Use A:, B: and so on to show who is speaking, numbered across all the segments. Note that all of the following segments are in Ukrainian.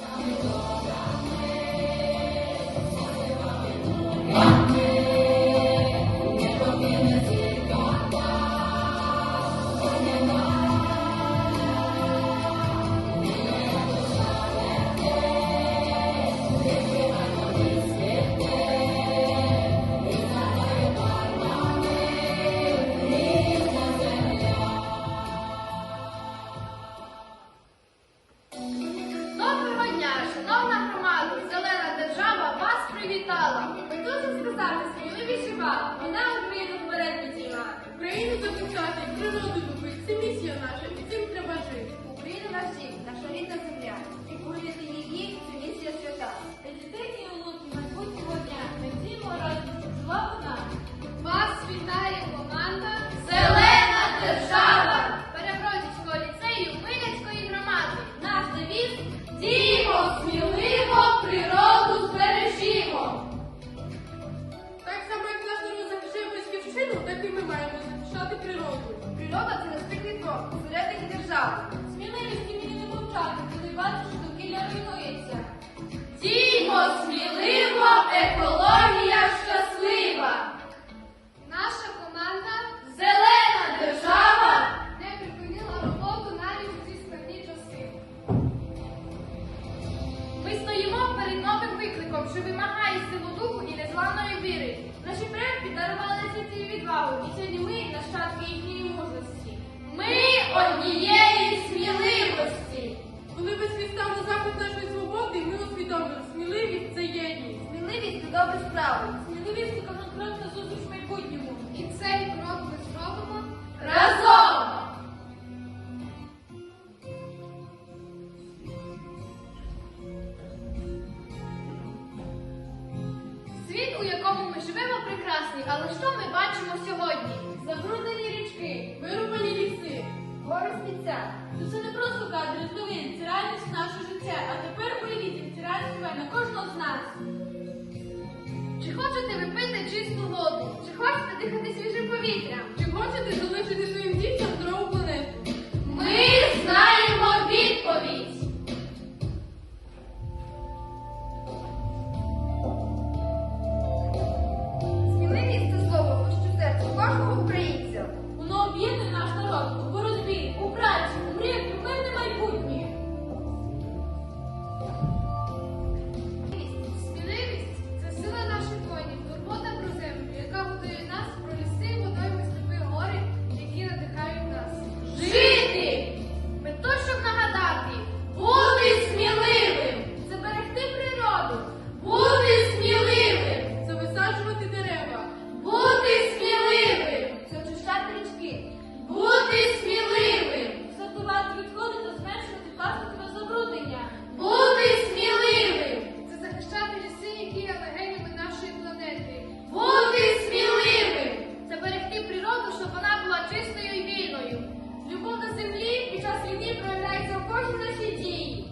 A: Amém. кожні наші дії.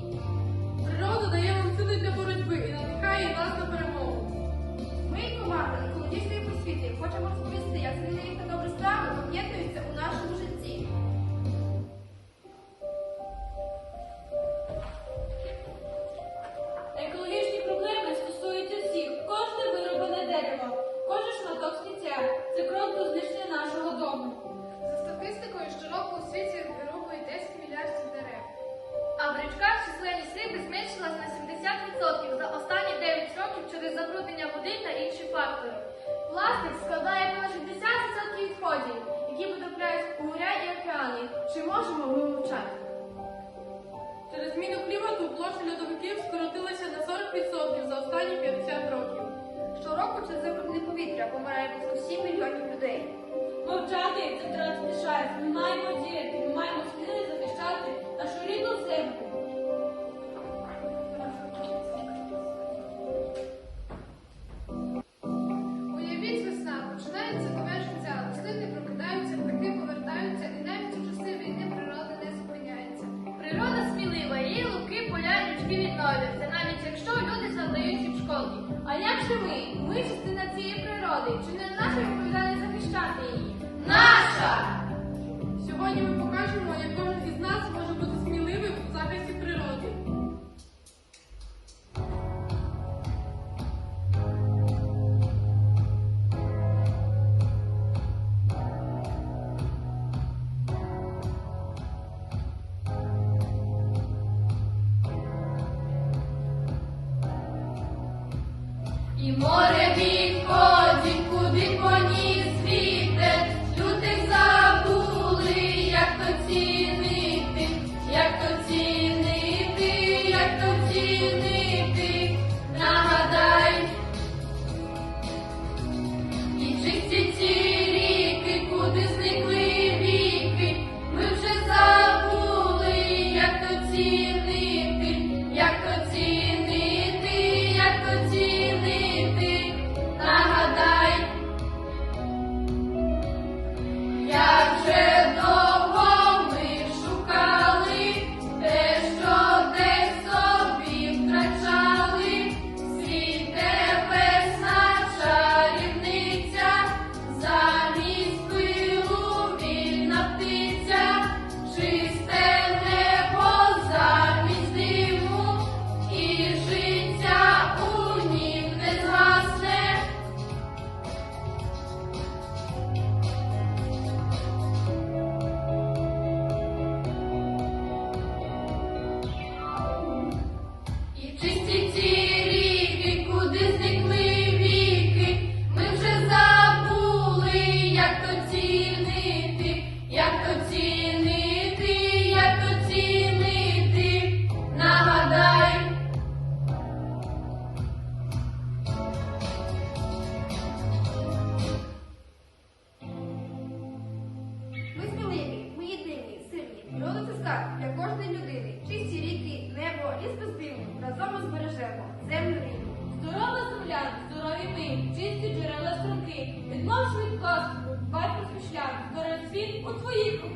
B: Природа дає нам сили для боротьби і надихає нас на перемогу.
A: Ми, команда екологічної просвіти, хочемо розповісти, як сильні та добрі справи об'єднуються у нашому житті.
B: Екологічні проблеми стосуються всіх, кожне вироблене дерево, кожен шматок сміття. Це крок до знищення нашого дому.
A: За статистикою щороку у світі. А в річках численність риби зменшилась на 70% за останні 9 років через забруднення води та інші фактори. Пластик складає понад 60% відходів, які потрапляють у моря і океани. Чи можемо ми мовчати?
B: Через зміну клімату площа льодовиків скоротилася на 40% за останні 50 років.
A: Щороку через забруднене повітря помирає близько 7 мільйонів людей.
B: Мовчати це втрат. Ми маємо діяти, ми маємо сили захищати.
A: Полі, луки, поля, річки відновляться, навіть якщо люди завдають від шкоди. А як же ми? Ми частина цієї природи. Чи не наша відповідальність захищати її? Наша!
B: Сьогодні ми покажемо, як кожен із нас може бути сміливим у захисті природи.
A: І море І чисті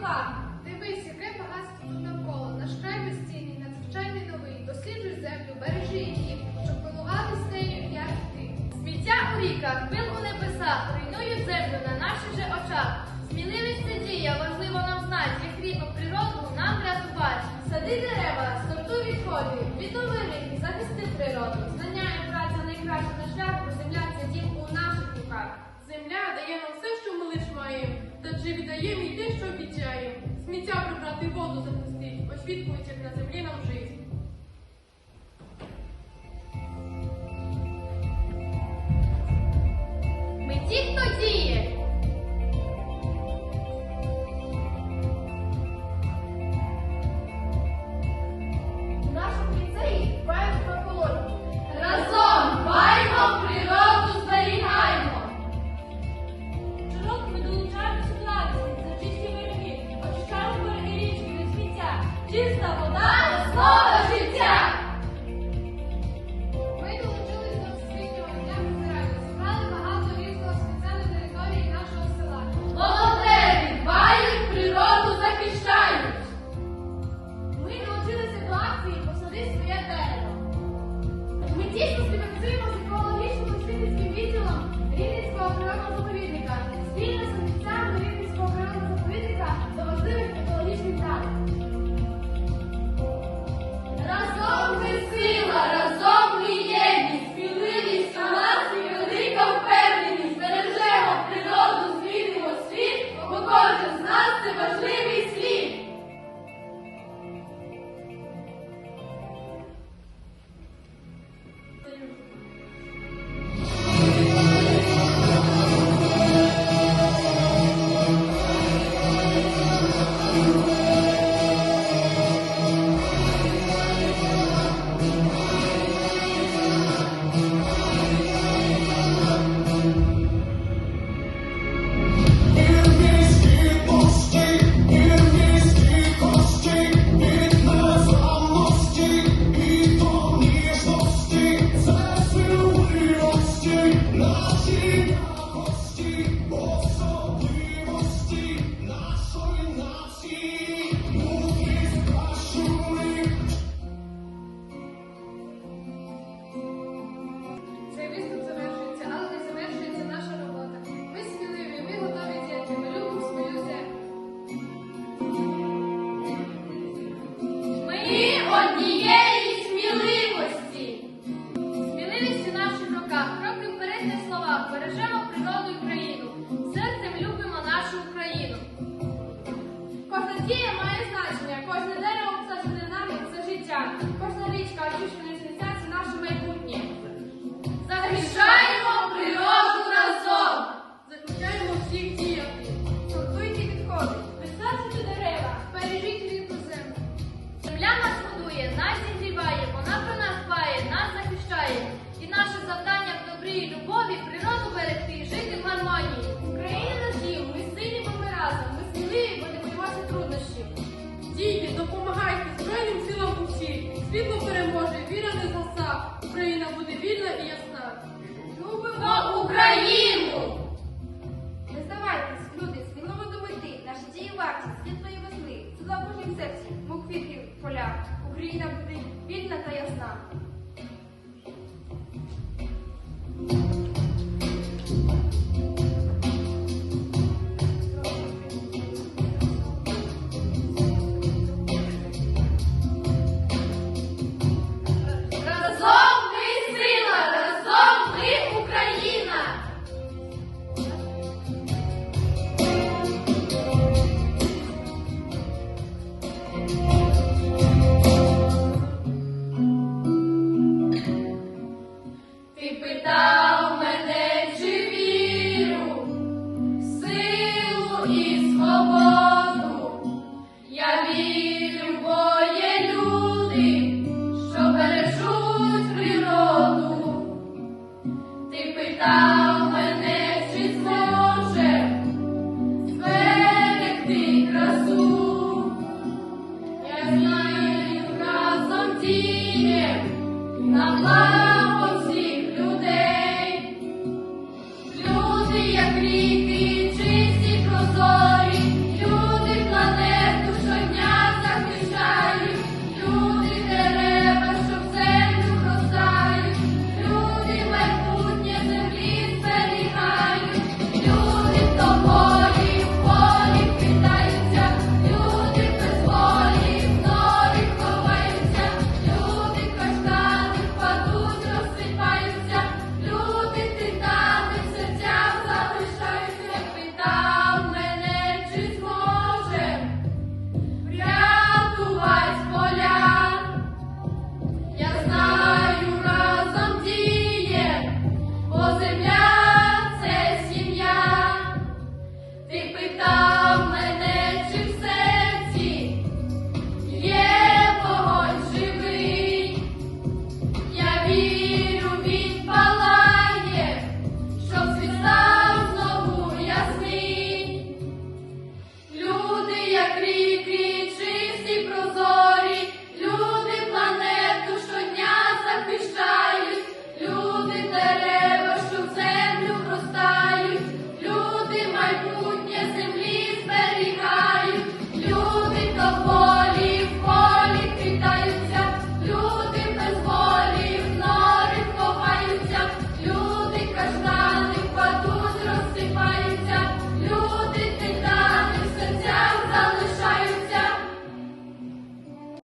B: руках.
C: Дивись, яке багатство тут навколо, наш край безцінний, надзвичайний новий. Досліджуй землю, бережи її, щоб пилуватись нею, як і ти.
A: Сміття у ріках, пил у небесах, руйнують землю на наших же очах. Сміливість це дія, важливо нам знати, як рідну природу нам врятувати. Сади дерева, сортуй відходи, віднови ринки, захисти природу. Знання і праця найкраща на шлях, бо земля це дім у наших руках.
C: Земля дає нам все, що ми лиш маємо, та чи віддаємо і те, що обіцяємо. Сміття прибрати воду запустить, ось відповідь, як на землі нам жити.
A: На